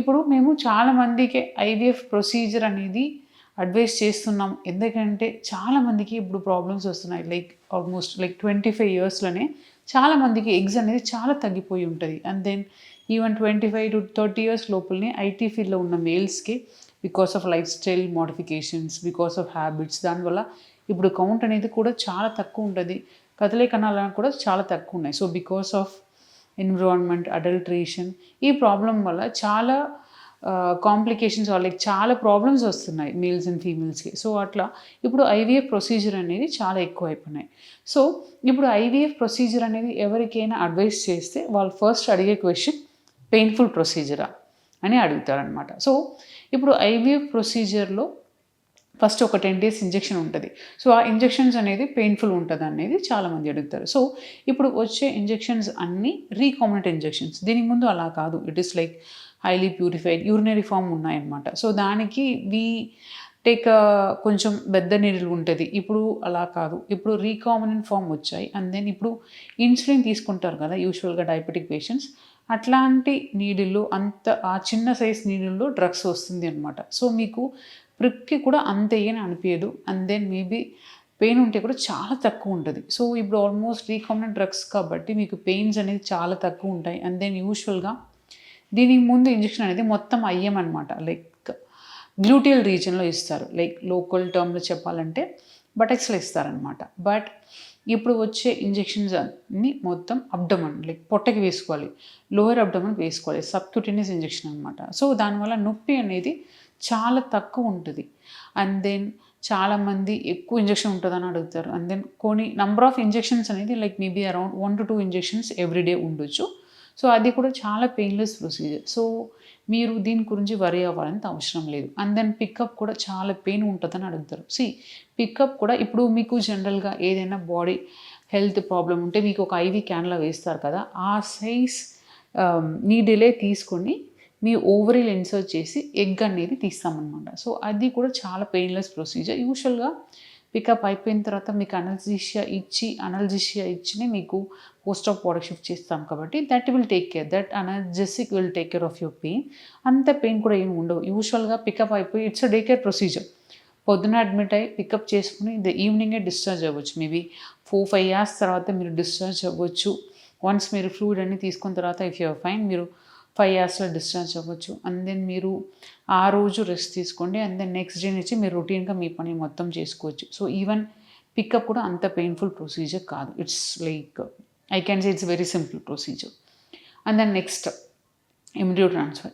ఇప్పుడు మేము చాలామందికి ఐవీఎఫ్ ప్రొసీజర్ అనేది అడ్వైస్ చేస్తున్నాం. ఎందుకంటే చాలామందికి ఇప్పుడు ప్రాబ్లమ్స్ వస్తున్నాయి. Like almost like twenty five ఇయర్స్లోనే చాలామందికి ఎగ్స్ అనేది చాలా తగ్గిపోయి ఉంటుంది. And then even twenty five to thirty years లోపలనే ఐటీ ఫీల్డ్లో ఉన్న మేల్స్కి because of lifestyle modifications because of habits దానివల్ల ఇప్పుడు కౌంట్ అనేది కూడా చాలా తక్కువ ఉంటుంది. కదలే కణాలను కూడా చాలా తక్కువ ఉన్నాయి. So because of environment adulteration ఈ ప్రాబ్లం వల్ల చాలా కాంప్లికేషన్స్ వాళ్ళకి చాలా ప్రాబ్లమ్స్ వస్తున్నాయి మేల్స్ అండ్ ఫీమేల్స్కి సో అట్లా ఇప్పుడు ఐవీఎఫ్ ప్రొసీజర్ అనేది చాలా ఎక్కువ అయిపోయినాయి సో ఇప్పుడు ఐవీఎఫ్ ప్రొసీజర్ అనేది ఎవరికైనా అడ్వైస్ చేస్తే వాళ్ళు ఫస్ట్ అడిగే క్వశ్చన్ పెయిన్ఫుల్ ప్రొసీజరా అని అడుగుతారనమాట సో ఇప్పుడు ఐవీఎఫ్ ప్రొసీజర్లో ఫస్ట్ ఒక టెన్ డేస్ ఇంజెక్షన్ ఉంటుంది. సో ఆ ఇంజెక్షన్స్ అనేది పెయిన్ఫుల్ ఉంటుంది అనేది చాలామంది అడుగుతారు. సో ఇప్పుడు వచ్చే ఇంజెక్షన్స్ అన్నీ రీకామినెంట్ ఇంజెక్షన్స్. దీనికి ముందు అలా కాదు. It is like highly purified urinary form ఉన్నాయన్నమాట. సో దానికి వీ టేక్ కొంచెం పెద్ద నీళ్ళు ఉంటుంది. ఇప్పుడు అలా కాదు. ఇప్పుడు రీకామినెంట్ ఫామ్ వచ్చాయి. అండ్ దెన్ ఇప్పుడు ఇన్సులిన్ తీసుకుంటారు కదా యూజువల్గా డయాబెటిక్ పేషెంట్స్ అట్లాంటి నీడిల్లో అంత ఆ చిన్న సైజ్ నీడిల్లో డ్రగ్స్ వస్తుంది అనమాట సో మీకు ప్రిప్కి కూడా అంత ఏని అనిపించదు. అండ్ దెన్ మేబీ పెయిన్ ఉంటే కూడా చాలా తక్కువ ఉంటుంది. సో ఇప్పుడు ఆల్మోస్ట్ రీకామినెంట్ డ్రగ్స్ కాబట్టి మీకు పెయిన్స్ అనేది చాలా తక్కువ ఉంటాయి. అండ్ దెన్ యూజువల్గా దీనికి ముందు ఇంజెక్షన్ అనేది మొత్తం అయ్యం అనమాట లైక్ గ్లూటియల్ రీజన్లో ఇస్తారు. లైక్ లోకల్ టర్మ్లో చెప్పాలంటే బటెక్స్లో ఇస్తారనమాట బట్ ఇప్పుడు వచ్చే ఇంజెక్షన్స్ అన్ని మొత్తం అబ్డమన్ లైక్ పొట్టకి వేసుకోవాలి లోయర్ అబ్డమన్ వేసుకోవాలి సబ్క్యూటేనియస్ ఇంజెక్షన్ అనమాట సో దానివల్ల నొప్పి అనేది చాలా తక్కువ ఉంటుంది. అండ్ దెన్ చాలామంది ఎక్కువ ఇంజెక్షన్ ఉంటుందని అడుగుతారు. అండ్ దెన్ కొన్ని నంబర్ ఆఫ్ ఇంజెక్షన్స్ అనేది like maybe around one to two injections everyday ఉండొచ్చు. సో అది కూడా చాలా పెయిన్లెస్ ప్రొసీజర్ సో మీరు దీని గురించి వరీ అవ్వాలంత అవసరం లేదు. అండ్ దెన్ పికప్ కూడా చాలా పెయిన్ ఉంటుందని అడుగుతారు. సి పికప్ కూడా ఇప్పుడు మీకు జనరల్గా ఏదైనా బాడీ హెల్త్ ప్రాబ్లం ఉంటే మీకు ఒక ఐవీ క్యాన్లో వేస్తారు కదా ఆ సైజ్ మీ డిలే తీసుకొని మీ ఓవరీలు ఇన్సర్ట్ చేసి ఎగ్ అనేది తీస్తామన్నమాట. సో అది కూడా చాలా పెయిన్లెస్ ప్రొసీజర్ యూజువల్గా పికప్ అయిపోయిన తర్వాత మీకు అనల్జీషియా ఇచ్చి అనల్జీషియా ఇచ్చినే మీకు పోస్ట్ ఆఫ్ బాడీ షిఫ్ట్ చేస్తాం కాబట్టి that will take care that analgesic will take care of your pain అంత పెయిన్ కూడా ఏమి ఉండవు. యూజువల్గా పికప్ అయిపోయి ఇట్స్ డే కేర్ ప్రొసీజర్ పొద్దున అడ్మిట్ అయ్యి పికప్ చేసుకుని ద ఈవినింగే డిశ్చార్జ్ అవ్వచ్చు. మేబీ ఫోర్ ఫైవ్ ఇయర్స్ తర్వాత మీరు డిశ్చార్జ్ అవ్వచ్చు. వన్స్ మీరు ఫ్లూయిడ్ అన్ని తీసుకున్న తర్వాత ఇఫ్ యువర్ ఫైన్ మీరు ఫైవ్ అవర్స్లో డిశ్చార్జ్ అవ్వచ్చు. అండ్ దెన్ మీరు ఆ రోజు రెస్ట్ తీసుకోండి. అండ్ దెన్ నెక్స్ట్ డే నుంచి మీరు రొటీన్గా మీ పని మొత్తం చేసుకోవచ్చు. సో ఈవెన్ పికప్ కూడా అంత పెయిన్ఫుల్ ప్రొసీజర్ కాదు. It's like I can say it's very simple procedure and then next embryo transfer